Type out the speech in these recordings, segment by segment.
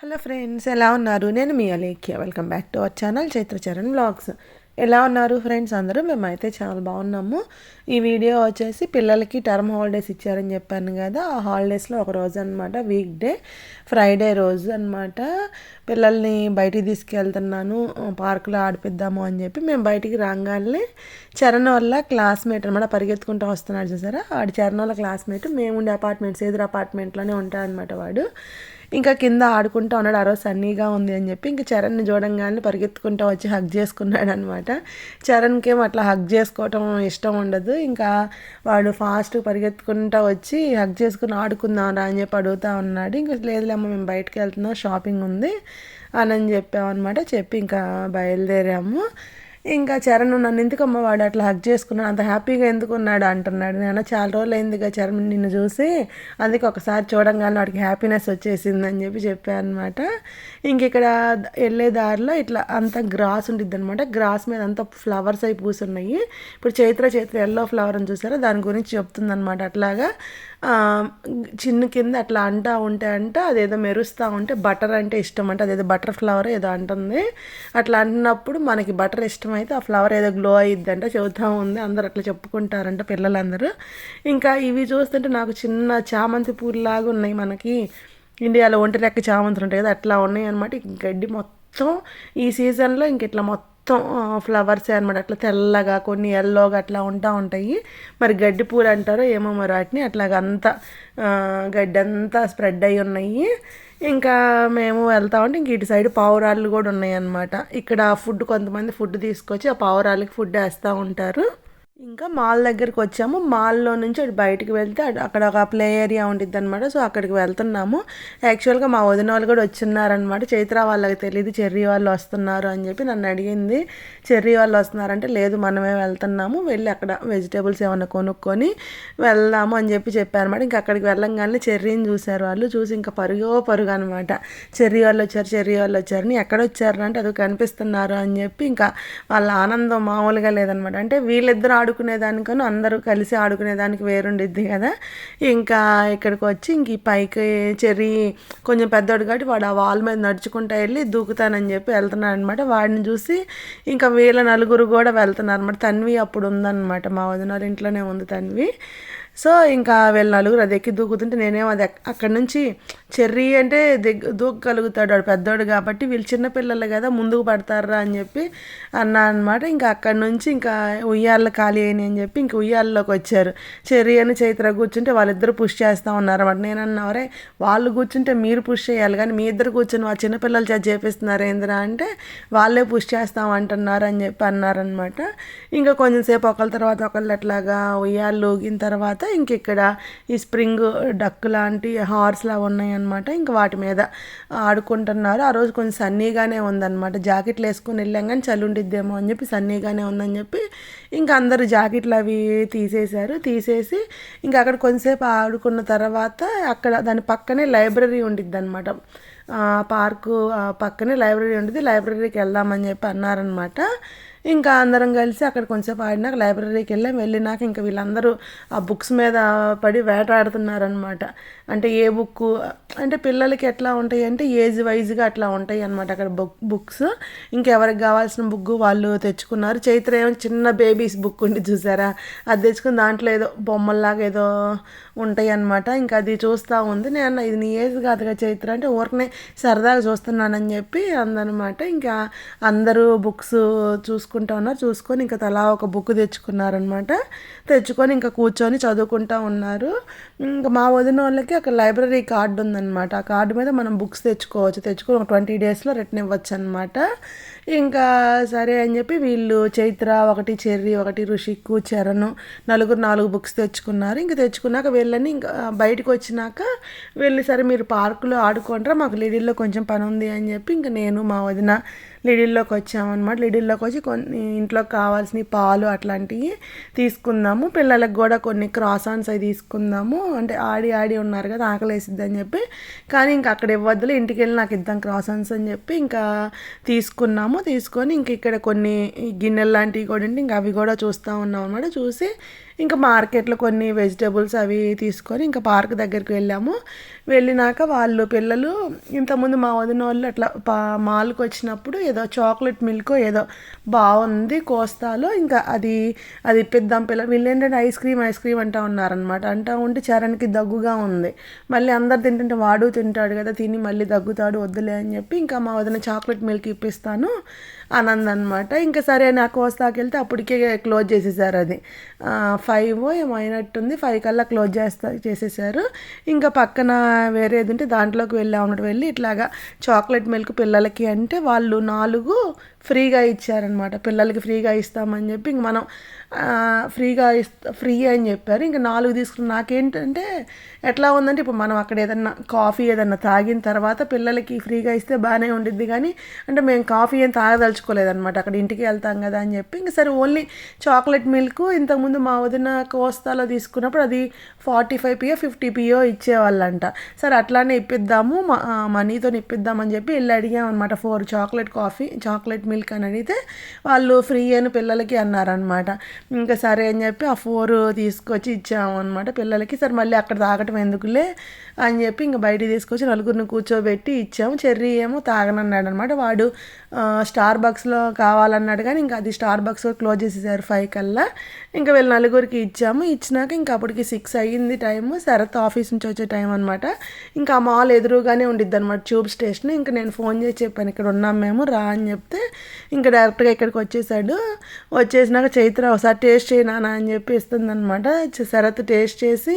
Hello friends ఎలా ఉన్నారు? నేను మీ Alekhya. Welcome back to our channel Chaitra Charan ఎలా ఉన్నారు ఫ్రెండ్స్? అందరూ మేమైతే చాలా బాగున్నాము. ఈ వీడియో వచ్చేసి పిల్లలకి టర్మ్ హాలిడేస్ ఇచ్చారని చెప్పాను కదా ఆ హాలిడేస్లో ఒక రోజు అనమాట వీక్ డే ఫ్రైడే రోజు అనమాట పిల్లల్ని బయటికి తీసుకెళ్తున్నాను పార్కులో ఆడిపిద్దాము అని చెప్పి మేము బయటికి రాగానే చరణ్ వల్ల క్లాస్మేట్ అనమాట పరిగెత్తుకుంటూ వస్తున్నాడు చూసారా? వాడు చరణ్ వల్ల క్లాస్మేట్ మేము ఉండే అపార్ట్మెంట్స్ ఎదురు అపార్ట్మెంట్లోనే ఉంటాడనమాట వాడు. ఇంకా కింద ఆడుకుంటూ ఉన్నాడు ఆ రోజు సన్నీగా ఉంది అని చెప్పి ఇంకా చరణ్ని చూడంగానే పరిగెత్తుకుంటూ వచ్చి హగ్ చేసుకున్నాడు అనమాట చరణ్కి ఏమో అట్లా హగ్ చేసుకోవటం ఇష్టం ఉండదు. ఇంకా వాడు ఫాస్ట్ పరిగెత్తుకుంటూ వచ్చి హగ్ చేసుకుని ఆడుకుందాం రా అని చెప్పి అడుగుతా ఉన్నాడు. ఇంకా లేదులేమ్మా మేము బయటకు వెళ్తున్నాం షాపింగ్ ఉంది అని చెప్పామన్నమాట. చెప్పి ఇంకా బయలుదేరాము. ఇంకా చరణ్ నన్ను ఎందుకమ్మ వాడు అట్లా హక్ చేసుకున్నాడు? అంత హ్యాపీగా ఎందుకు ఉన్నాడు అంటున్నాడు. నేను చాలా రోజులు అయిందిగా చరణ్ నిన్ను చూసి. అందుకే ఒకసారి చూడంగానే వాడికి హ్యాపీనెస్ వచ్చేసింది అని చెప్పి చెప్పాను అనమాట ఇంక ఇక్కడ వెళ్ళే దారిలో ఇట్లా అంత గ్రాస్ ఉంటుంది అనమాట గ్రాస్ మీద అంత ఫ్లవర్స్ అయి పూసున్నాయి. ఇప్పుడు చైత్ర చైత్ర ఎల్లో ఫ్లవర్ అని చూసారా? దాని గురించి చెప్తుందనమాట అట్లాగా. చిన్న కింద అట్లా అంటా ఉంటే అంట అదేదో మెరుస్తూ ఉంటే బటర్ అంటే ఇష్టం అంటే అదేదో బటర్ ఫ్లవర్ ఏదో అంటుంది. అట్లా అంటున్నప్పుడు మనకి బటర్ ఇష్టమైతే ఆ ఫ్లవర్ ఏదో గ్లో అయ్యిద్ది అంటే చెబుతూ ఉంది అందరు అట్లా చెప్పుకుంటారంట పిల్లలందరూ. ఇంకా ఇవి చూస్తుంటే నాకు చిన్న చామంతి పూలాగా ఉన్నాయి మనకి. ఇండియాలో ఒంటి లెక్క చామంతులు ఉంటాయి కదా అట్లా ఉన్నాయి అనమాట గడ్డి మొత్తం ఈ సీజన్లో ఇంక ఇట్లా మొత్తం మొత్తం ఫ్లవర్సే అనమాట అట్లా తెల్లగా కొన్ని ఎల్లోగా అట్లా ఉంటా ఉంటాయి. మరి గడ్డి పూలు అంటారో ఏమో మరి వాటిని అట్లాగంతా గడ్డి అంతా స్ప్రెడ్ అయి ఉన్నాయి. ఇంకా మేము వెళ్తా ఉంటే ఇంక ఇటు సైడ్ పావురాళ్ళు కూడా ఉన్నాయి అన్నమాట. ఇక్కడ ఫుడ్ కొంతమంది ఫుడ్ తీసుకొచ్చి ఆ పావురాళ్ళకి ఫుడ్ వేస్తూ ఉంటారు. ఇంకా మాల్ దగ్గరికి వచ్చాము. మాల్లో నుంచి అటు బయటికి వెళ్తే అక్కడ ఒక ప్లే ఏరియా ఉంటుంది అనమాట సో అక్కడికి వెళ్తున్నాము. యాక్చువల్గా మా వదిన వాళ్ళు కూడా వచ్చిన్నారనమాట చైత్ర వాళ్ళకి తెలియదు చెర్రీ వాళ్ళు వస్తున్నారు అని చెప్పి నన్ను అడిగింది. చెర్రీ వాళ్ళు వస్తున్నారంటే లేదు మనమే వెళ్తున్నాము. వెళ్ళి అక్కడ వెజిటేబుల్స్ ఏమైనా కొనుక్కొని వెళ్దాము అని చెప్పి చెప్పారనమాట ఇంకా అక్కడికి వెళ్ళంగానే చెర్రీని చూశారు వాళ్ళు. చూసి ఇంకా పరుగో పరుగు అనమాట చెర్రీ వాళ్ళు వచ్చారు చెర్రీ వాళ్ళు వచ్చారని ఎక్కడ వచ్చారు? అంటే అది కనిపిస్తున్నారు అని చెప్పి ఇంకా వాళ్ళ ఆనందం మామూలుగా లేదనమాట అంటే వీళ్ళిద్దరు ఆడుకునేదానికను అందరూ కలిసి ఆడుకునేదానికి వేరుండిద్ది కదా. ఇంకా ఇక్కడికి వచ్చి ఇంక ఈ పైకి చెర్రీ కొంచెం పెద్దోడు కాబట్టి వాడు ఆ వాల్ మీద నడుచుకుంటూ వెళ్ళి దూకుతానని చెప్పి వెళ్తున్నాడు అనమాట వాడిని చూసి ఇంకా వీళ్ళ నలుగురు కూడా వెళ్తున్నారు అనమాట తన్వి అప్పుడు ఉందన్నమాట మా వదిన ఇంట్లోనే ఉంది తన్వి. సో ఇంకా వీళ్ళ నలుగురు అది ఎక్కి దూకుతుంటే నేనేమో అది అక్కడి నుంచి చెర్రీ అంటే దిగ్ దూకగలుగుతాడు వాడు పెద్దోడు కాబట్టి వీళ్ళు చిన్నపిల్లలు కదా ముందుకు పడతారా అని చెప్పి అన్నా అనమాట ఇంకా అక్కడి నుంచి ఇంకా ఉయ్యాల ఖాళీ అయినాయి అని చెప్పి ఇంకా ఉయ్యాలలోకి వచ్చారు. చెర్రీ అని చైత్ర కూర్చుంటే వాళ్ళిద్దరు పుష్ చేస్తూ ఉన్నారన్నమాట. నేను అన్నవరే వాళ్ళు కూర్చుంటే మీరు పుష్ చేయాలి కానీ మీ ఇద్దరు కూర్చుని ఆ చిన్నపిల్లలు చేత చేపిస్తున్నారు ఏందిరా అంటే వాళ్ళే పుష్ చేస్తాం అంటున్నారు అని చెప్పి అన్నారనమాట ఇంకా కొంచెం సేపు ఒకళ్ళ తర్వాత ఒకళ్ళు అట్లాగా ఉయ్యాలు ఊగిన తర్వాత ఇంక ఇక్కడ ఈ స్ప్రింగ్ డక్ లాంటి హార్స్ లా ఉన్నాయన్నమాట. ఇంక వాటి మీద ఆడుకుంటున్నారు. ఆ రోజు కొంచెం సన్నీగానే ఉందన్నమాట. జాకెట్లు వేసుకొని వెళ్ళాం కానీ చలి ఉండిద్దేమో అని చెప్పి సన్నీగానే ఉందని చెప్పి ఇంకా అందరు జాకెట్లు అవి తీసేశారు. తీసేసి ఇంకా అక్కడ కొంతసేపు ఆడుకున్న తర్వాత అక్కడ దాని పక్కనే లైబ్రరీ ఉండిద్ది అనమాట పార్కు పక్కనే లైబ్రరీ ఉంటుంది లైబ్రరీకి వెళ్దామని చెప్పి అన్నారనమాట ఇంకా అందరం కలిసి అక్కడ కొంచెంసేపు ఆడినాక లైబ్రరీకి వెళ్ళాం. వెళ్ళినాక ఇంకా వీళ్ళందరూ ఆ బుక్స్ మీద పడి వేటాడుతున్నారనమాట అంటే ఏ బుక్ అంటే పిల్లలకి ఎట్లా ఉంటాయి అంటే ఏజ్ వైజ్గా అట్లా ఉంటాయి అనమాట అక్కడ బుక్ బుక్స్ ఇంకెవరికి కావాల్సిన బుక్ వాళ్ళు తెచ్చుకున్నారు. చైత్ర ఏమో చిన్న బేబీస్ బుక్ ఉండి చూసారా? అది తెచ్చుకుని దాంట్లో ఏదో బొమ్మల్లాగా ఏదో ఉంటాయి అనమాట ఇంకా అది చూస్తూ ఉంది. నేను ఇది నీ ఏజ్ కాదుగా చైత్ర? అంటే ఊరికనే సరదాగా చూస్తున్నానని చెప్పి అందనమాట ఇంకా అందరూ బుక్స్ చూసుకుంటా ఉన్నారు. చూసుకొని ఇంకా తలా ఒక బుక్ తెచ్చుకున్నారనమాట తెచ్చుకొని ఇంకా కూర్చొని చదువుకుంటూ ఉన్నారు. ఇంకా మా వదిన వాళ్ళకి అక్కడ లైబ్రరీ కార్డు ఉందన్నమాట. ఆ కార్డు మీద మనం బుక్స్ తెచ్చుకోవచ్చు. తెచ్చుకొని ఒక ట్వంటీ డేస్లో రిటర్న్ ఇవ్వచ్చు అనమాట ఇంకా సరే అని చెప్పి వీళ్ళు చైత్ర ఒకటి చెర్రి ఒకటి రుషిక్కు చరణ్ నలుగురు నాలుగు బుక్స్ తెచ్చుకున్నారు. ఇంకా తెచ్చుకున్నాక వీళ్ళని ఇంకా బయటకు వచ్చినాక వెళ్ళి సరే మీరు పార్కులో ఆడుకుంటారా మాకు లిడిల్లో కొంచెం పని ఉంది అని చెప్పి ఇంకా నేను మా వదిన లిడిల్లోకి వచ్చామన్నమాట. లిడిల్లోకి వచ్చి కొన్ని ఇంట్లోకి కావాల్సిన పాలు అట్లాంటివి తీసుకుందాము. పిల్లలకు కూడా కొన్ని క్రాసాన్స్ అవి తీసుకుందాము. అంటే ఆడి ఆడి ఉన్నారు కదా ఆకలి వేసిద్ది అని చెప్పి. కానీ ఇంకా అక్కడ ఇవ్వద్దులే ఇంటికి వెళ్ళి నాకు ఇద్దాం క్రాసాన్స్ అని చెప్పి ఇంకా తీసుకున్నాము. తీసుకొని ఇంక ఇక్కడ కొన్ని గిన్నెలు లాంటివి కూడా ఉంటే ఇంకా అవి కూడా చూస్తూ ఉన్నాం అనమాట చూసి ఇంకా మార్కెట్లో కొన్ని వెజిటేబుల్స్ అవి తీసుకొని ఇంకా పార్క్ దగ్గరికి వెళ్ళాము. వెళ్ళినాక వాళ్ళు పిల్లలు ఇంతకుముందు మా వదిన వాళ్ళు అట్లా పా మాల్కి వచ్చినప్పుడు ఏదో చాక్లెట్ మిల్క్ ఏదో బాగుంది కోస్తాలో ఇంకా అది అది ఇప్పిద్దాం పిల్లలు వీళ్ళు ఏంటంటే ఐస్ క్రీమ్ ఐస్ క్రీమ్ అంటా ఉన్నారనమాట అంటూ ఉంటే చరణ్కి దగ్గుగా ఉంది. మళ్ళీ అందరు తింటుంటే వాడు తింటాడు కదా తిని మళ్ళీ దగ్గుతాడు వద్దులే అని చెప్పి ఇంకా మా వదిన చాక్లెట్ మిల్క్ ఇప్పిస్తాను. అనంది అనమాట ఇంకా సరే నాకు కోస్తాకి వెళ్తే అప్పటికే క్లోజ్ చేసేసారు అది. ఫైవ్ ఏమైనట్టుంది ఫైవ్ కల్లా క్లోజ్ చేస్తా చేసేసారు. ఇంకా పక్కన వేరేది ఉంటే దాంట్లోకి వెళ్ళా ఉన్నట్టు వెళ్ళి ఇట్లాగా చాక్లెట్ మిల్క్ పిల్లలకి అంటే వాళ్ళు నాలుగు ఫ్రీగా ఇచ్చారనమాట పిల్లలకి ఫ్రీగా ఇస్తామని చెప్పి ఇంక మనం ఫ్రీగా ఇస్తా ఫ్రీ అని చెప్పారు. ఇంకా నాలుగు తీసుకున్న నాకేంటంటే ఎట్లా ఉందంటే ఇప్పుడు మనం అక్కడ ఏదన్నా కాఫీ ఏదన్నా తాగిన తర్వాత పిల్లలకి ఫ్రీగా ఇస్తే బాగానే ఉండిద్ది. కానీ అంటే మేము కాఫీ ఏం తాగదలుచుకోలేదనమాట అక్కడ ఇంటికి వెళ్తాం కదా అని చెప్పి ఇంక సరే ఓన్లీ చాక్లెట్ మిల్క్ ఇంతకుముందు మా వదిన కోస్తాలో తీసుకున్నప్పుడు అది ఫార్టీ ఫైవ్ పియో ఫిఫ్టీ పియో ఇచ్చేవాళ్ళంట. సరే అట్లానే ఇప్పిద్దాము మనీతో ఇప్పిద్దామని చెప్పి వెళ్ళి అడిగాం అనమాట four chocolate coffee chocolate milk అని అడిగితే వాళ్ళు ఫ్రీ అని పిల్లలకి అన్నారనమాట ఇంకా సరే అని చెప్పి ఆ ఫోర్ తీసుకొచ్చి ఇచ్చాము అనమాట పిల్లలకి. సరే మళ్ళీ అక్కడ తాగటం ఎందుకులే అని చెప్పి ఇంకా బయటికి తీసుకొచ్చి నలుగురిని కూర్చోబెట్టి ఇచ్చాము. చెర్రీ ఏమో తాగనన్నాడు అనమాట వాడు స్టార్ బక్స్లో కావాలన్నాడు కానీ ఇంకా అది స్టార్ బక్స్ క్లోజ్ చేసేసారు ఫైవ్ కల్లా. ఇంకా వీళ్ళు నలుగురికి ఇచ్చాము. ఇచ్చినాక ఇంకా అప్పటికి సిక్స్ అయ్యింది టైము. శరత్ ఆఫీస్ నుంచి వచ్చే టైం అనమాట ఇంకా ఆ మాల్ ఎదురుగానే ఉండిద్ది అనమాట ట్యూబ్ స్టేషన్. ఇంకా నేను ఫోన్ చేసి చెప్పాను ఇక్కడ ఉన్నాం మేము రా అని చెప్తే ఇంకా డైరెక్ట్గా ఇక్కడికి వచ్చేసాడు. వచ్చేసినాక చైత్ర ఒకసారి టేస్ట్ చేయనా అని చెప్పి ఇస్తుంది అనమాట శరత్ టేస్ట్ చేసి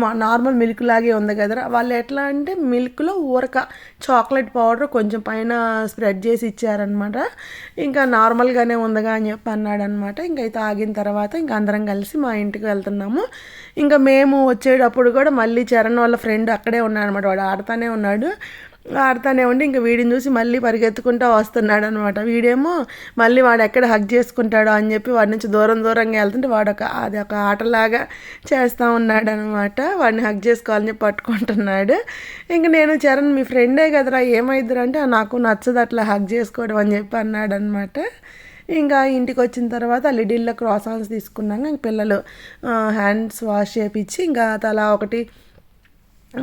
మా నార్మల్ మిల్క్ లాగే ఉంది కదరా. వాళ్ళు ఎట్లా అంటే మిల్క్లో ఊరక చాక్లెట్ పౌడర్ కొంచెం పైన స్ప్రెడ్ చేసి ఇచ్చారనమాట ఇంకా నార్మల్గానే ఉందిగా అని చెప్పి అన్నాడు అనమాట ఇంకా ఆగిన తర్వాత ఇంకా అందరం కలిసి మా ఇంటికి వెళ్తున్నాము. ఇంకా మేము వచ్చేటప్పుడు కూడా మళ్ళీ చరణ్ వాళ్ళ ఫ్రెండ్ అక్కడే ఉన్నాడు అనమాట వాడు ఆడుతూనే ఉన్నాడు. ఆడుతానే ఉండి ఇంకా వీడిని చూసి మళ్ళీ పరిగెత్తుకుంటూ వస్తున్నాడు అనమాట వీడేమో మళ్ళీ వాడు ఎక్కడ హగ్ చేసుకుంటాడో అని చెప్పి వాడి నుంచి దూరం దూరంగా వెళ్తుంటే వాడు ఒక అది ఒక ఆటలాగా చేస్తూ ఉన్నాడు అనమాట వాడిని హగ్ చేసుకోవాలని పట్టుకుంటున్నాడు. ఇంక నేను చరణ్ మీ ఫ్రెండే కదరా ఏమైద్దురు అంటే నాకు నచ్చదు అట్లా హగ్ చేసుకోవడం అని చెప్పి అన్నాడు అనమాట ఇంకా ఇంటికి వచ్చిన తర్వాత లిడిల్లో క్రాస్ క్రాసాన్స్ తీసుకున్నాక ఇంక పిల్లలు హ్యాండ్స్ వాష్ చేపించి ఇంకా తలా ఒకటి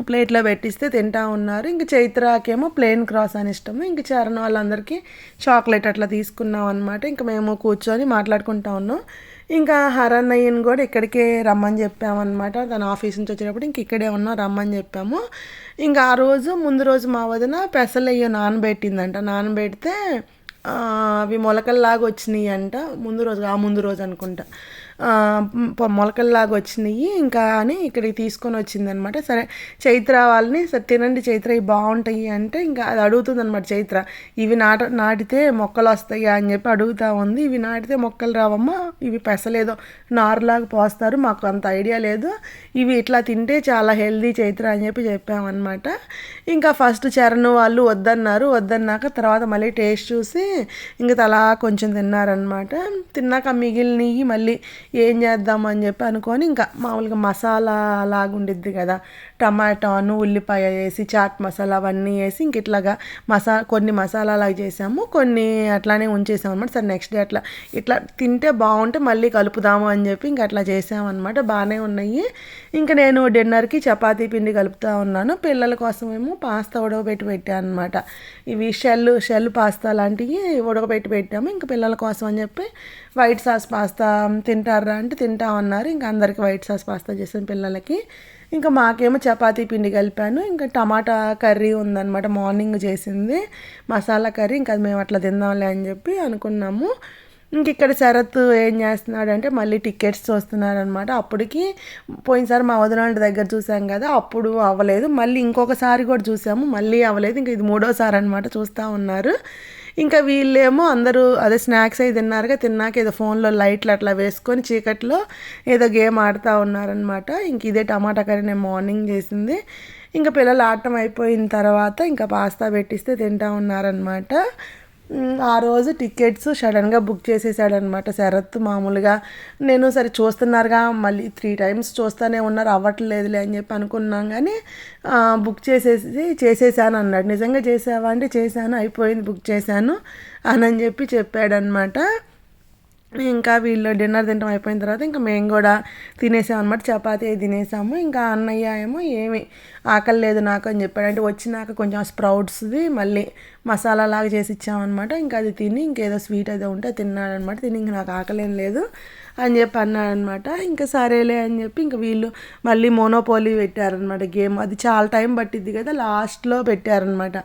ప్లేట్లో పెట్టిస్తే తింటా ఉన్నారు. ఇంక చైత్రాకేమో ప్లెయిన్ క్రాస్ అని ఇష్టము. ఇంక చరణ్ వాళ్ళందరికీ చాక్లెట్ అట్లా తీసుకున్నాం అనమాట ఇంకా మేము కూర్చొని మాట్లాడుకుంటా ఉన్నాం. ఇంకా హరన్నయ్యని కూడా ఇక్కడికే రమ్మని చెప్పామన్నమాట తన ఆఫీస్ నుంచి వచ్చేటప్పుడు ఇంక ఇక్కడే ఉన్నాం రమ్మని చెప్పాము. ఇంకా ఆ రోజు ముందు రోజు మా వదిన పెసలయ్య నానబెట్టిందంట. నానబెడితే అవి మొలకల్లాగా వచ్చినాయి అంట ముందు రోజు ఆ ముందు రోజు అనుకుంటా. మొలకల్లాగా వచ్చినాయి. ఇంకా అని ఇక్కడికి తీసుకొని వచ్చిందనమాట. సరే చైత్ర వాళ్ళని సరే తినండి చైత్ర ఇవి బాగుంటాయి అంటే ఇంకా అది అడుగుతుంది అనమాట చైత్ర. ఇవి నాట నాటితే మొక్కలు వస్తాయా అని చెప్పి అడుగుతా ఉంది. ఇవి నాటితే మొక్కలు రావమ్మా ఇవి పెసలేదో నారులాగా పోస్తారు మాకు అంత ఐడియా లేదు. ఇవి ఇట్లా తింటే చాలా హెల్దీ చైత్ర అని చెప్పి చెప్పామన్నమాట ఇంకా ఫస్ట్ చరణ్ వాళ్ళు వద్దన్నారు. వద్దన్నాక తర్వాత మళ్ళీ టేస్ట్ చూసి ఇంకా తలా కొంచెం తిన్నారనమాట. తిన్నాక మిగిలినవి మళ్ళీ ఏం చేద్దామని చెప్పి అనుకొని ఇంకా మామూలుగా మసాలా లాగుండిద్ది కదా. టమాటాను ఉల్లిపాయ వేసి చాట్ మసాలా అవన్నీ వేసి ఇంక ఇట్లాగా మసా కొన్ని మసాలాలాగా చేసాము. కొన్ని అట్లానే ఉంచేసాం అనమాట సరే నెక్స్ట్ డే అట్లా ఇట్లా తింటే బాగుంటే మళ్ళీ కలుపుదాము అని చెప్పి ఇంక అట్లా చేసామన్నమాట. బాగానే ఉన్నాయి. ఇంకా నేను డిన్నర్కి చపాతీ పిండి కలుపుతూ ఉన్నాను. పిల్లల కోసమేమో పాస్తా ఉడకబెట్టి పెట్టాను అనమాట ఇవి షెల్ షెల్ పాస్తా లాంటివి ఉడకబెట్టి పెట్టాము. ఇంకా పిల్లల కోసం అని చెప్పి వైట్ సాస్ పాస్తా తింటారా అంటే తింటా ఉన్నారు ఇంకా అందరికి వైట్ సాస్ పాస్తా చేసాను పిల్లలకి. ఇంకా మాకేమో చపాతీ పిండి కలిపాను. ఇంకా టమాటా కర్రీ ఉందన్నమాట. మార్నింగ్ చేసింది. మసాలా కర్రీ. ఇంకా అది మేము అట్లా తిందాంలే అని చెప్పి అనుకున్నాము. ఇంక ఇక్కడ శరత్ ఏం చేస్తున్నాడంటే మళ్ళీ టికెట్స్ చూస్తున్నాడనమాట అప్పటికి పోయినసారి మా వదిన దగ్గర చూసాం కదా అప్పుడు అవ్వలేదు. మళ్ళీ ఇంకొకసారి కూడా చూసాము. మళ్ళీ అవ్వలేదు. ఇంకా ఇది మూడోసారి అనమాట చూస్తూ ఉన్నారు. ఇంకా వీళ్ళేమో అందరూ అదే స్నాక్స్ అయి తిన్నారుగా తిన్నాక ఏదో ఫోన్లో లైట్లు అట్లా వేసుకొని చీకట్లో ఏదో గేమ్ ఆడుతూ ఉన్నారనమాట ఇంక ఇదే టమాటా కర్రీ నేను మార్నింగ్ చేసింది. ఇంకా పిల్లలు ఆడటం అయిపోయిన తర్వాత ఇంకా పాస్తా పెట్టిస్తే తింటా ఉన్నారనమాట ఆ రోజు టికెట్స్ సడన్గా బుక్ చేసేసాడనమాట శరత్ మామూలుగా. నేను సరే చూస్తున్నారుగా మళ్ళీ త్రీ టైమ్స్ చూస్తూనే ఉన్నారు అవ్వట్లేదులే అని చెప్పి అనుకున్నాం కానీ బుక్ చేసేసి చేసేసాను అన్నాడు. నిజంగా చేసావా అంటే చేశాను అయిపోయింది బుక్ చేశాను అని అని చెప్పి చెప్పాడనమాట ఇంకా వీళ్ళు డిన్నర్ తినడం అయిపోయిన తర్వాత ఇంకా మేము కూడా తినేసాం అనమాట తినేసాము. ఇంకా అన్నయ్య ఏమో ఏమి ఆకలి లేదు నాకు అని చెప్పాడు. అంటే వచ్చినాక కొంచెం స్ప్రౌట్స్ది మళ్ళీ మసాలా లాగా చేసి ఇచ్చామన్నమాట ఇంకా అది తిని ఇంకేదో స్వీట్ ఏదో ఉంటే తిన్నాడనమాట తిని ఇంక నాకు ఆకలి ఏం లేదు అని చెప్పి అన్నాడనమాట ఇంకా సరేలే అని చెప్పి ఇంకా వీళ్ళు మళ్ళీ మోనోపోలీ పెట్టారనమాట గేమ్. అది చాలా టైం పట్టిద్ది కదా లాస్ట్లో పెట్టారనమాట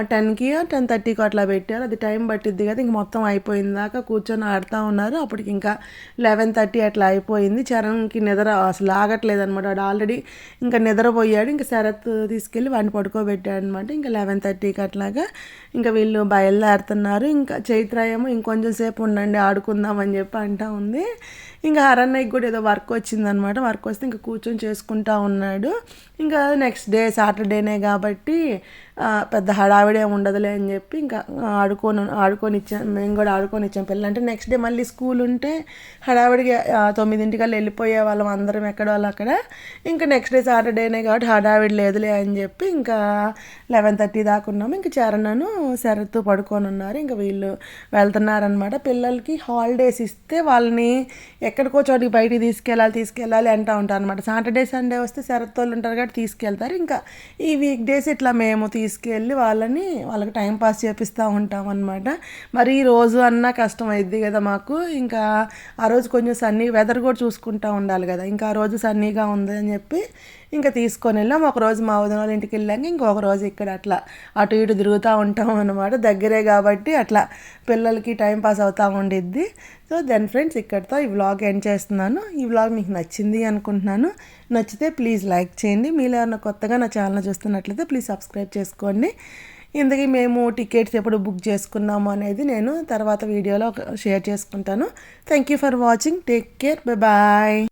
టెన్కి టెన్ థర్టీకి అట్లా పెట్టారు. అది టైం పట్టిద్ది కదా ఇంక మొత్తం అయిపోయిన దాకా కూర్చొని ఆడుతూ ఉన్నారు. అప్పటికి ఇంకా లెవెన్ థర్టీ అట్లా అయిపోయింది. చరణ్కి నిద్ర అసలు ఆగట్లేదు అనమాట వాడు ఆల్రెడీ ఇంకా నిద్రపోయాడు. ఇంకా శరత్ తీసుకెళ్ళి వాడిని పడుకోబెట్టాడు అనమాట. ఇంకా లెవెన్ థర్టీకి అట్లాగా ఇంకా వీళ్ళు బయలుదేరుతున్నారు. ఇంకా చైత్ర ఏమో ఇంకొంచెం సేపు ఉండండి ఆడుకుందాం అని చెప్పి అంటా ఉంది. ఇంకా హరన్నయ్యకి కూడా ఏదో వర్క్ వచ్చిందనమాట వర్క్ వస్తే ఇంకా కూర్చొని చేసుకుంటా ఉన్నాడు. ఇంకా నెక్స్ట్ డే సాటర్డేనే కాబట్టి పెద్ద హడావిడే ఉండదులే అని చెప్పి ఇంకా ఆడుకొని ఆడుకొని ఇచ్చాం మేము కూడా ఆడుకొని ఇచ్చాం పిల్లలు అంటే నెక్స్ట్ డే మళ్ళీ స్కూల్ ఉంటే హడావిడిగా తొమ్మిదింటికల్లా వెళ్ళిపోయే వాళ్ళం అందరం ఎక్కడ వాళ్ళు అక్కడ. ఇంకా నెక్స్ట్ డే సాటర్డేనే కాబట్టి హడావిడి లేదులే అని చెప్పి ఇంకా లెవెన్ థర్టీ దాకా ఉన్నాము ఇంకా చరణను శరత్ పడుకొని ఉన్నారు ఇంకా వీళ్ళు వెళ్తున్నారనమాట పిల్లలకి హాలిడేస్ ఇస్తే వాళ్ళని ఎక్కడికో చోటికి బయటికి తీసుకెళ్ళాలి తీసుకెళ్ళాలి అంటూ ఉంటారు అనమాట సాటర్డే సండే వస్తే శరత్ వాళ్ళు ఉంటారు కాబట్టి తీసుకెళ్తారు. ఇంకా ఈ వీక్ డేస్ ఇట్లా మేము తీసుకెళ్ళి వాళ్ళని వాళ్ళకి టైం పాస్ చేపిస్తూ ఉంటాం అనమాట మరి ఈ రోజు అన్నా కష్టం అయింది కదా మాకు. ఇంకా ఆ రోజు కొంచెం సన్నీ వెదర్ కూడా చూసుకుంటూ ఉండాలి కదా. ఇంకా ఆ రోజు సన్నీగా ఉంది అని చెప్పి ఇంకా తీసుకొని వెళ్ళాం. ఒక రోజు మా వదిన వాళ్ళ ఇంటికి వెళ్ళాక ఇంకొక రోజు ఇక్కడ అట్లా అటు ఇటు తిరుగుతూ ఉంటాం అనమాట దగ్గరే కాబట్టి అట్లా పిల్లలకి టైం పాస్ అవుతూ ఉండిద్ది. సో దెన్ ఫ్రెండ్స్ ఇక్కడితో ఈ వ్లాగ్ ఎండ్ చేస్తున్నాను. ఈ వ్లాగ్ మీకు నచ్చింది అనుకుంటున్నాను. నచ్చితే ప్లీజ్ లైక్ చేయండి. మీరు ఎవరైనా కొత్తగా నా ఛానల్ చూస్తున్నట్లయితే ప్లీజ్ సబ్స్క్రైబ్ చేసుకోండి. ఇందుకే మేము టికెట్స్ ఎప్పుడు బుక్ చేసుకున్నాము అనేది నేను తర్వాత వీడియోలో షేర్ చేసుకుంటాను. Thank you for watching take care bye bye